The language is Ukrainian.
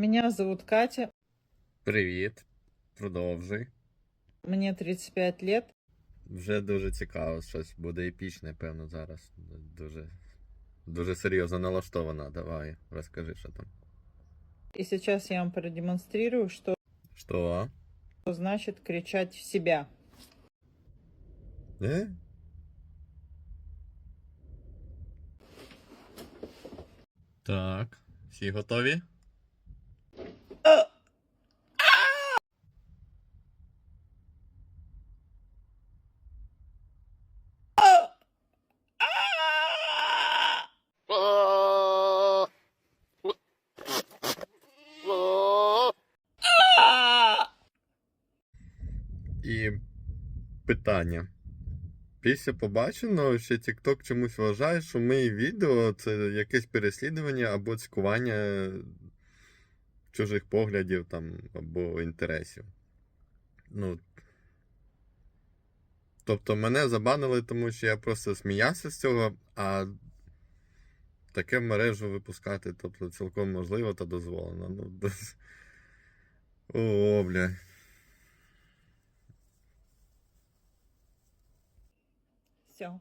Меня зовут Катя, Привіт. Продовжуй. мне 35 лет. Вже дуже цікаво, щось буде епічне, певно, зараз. Дуже, дуже серйозно налаштована. Давай, розкажи, що там. И сейчас я вам продемонстрирую, что Що? значит кричать в себя. Е? Так, всі готові? І питання. Після побаченого ще TikTok чомусь вважає, що мої відео це якесь переслідування або цькування чужих поглядів там або інтересів. Ну. Тобто мене забанили, тому що я просто сміявся з цього, а таке в мережу випускати, тобто цілком можливо та дозволено. Ну, О, бля. Все.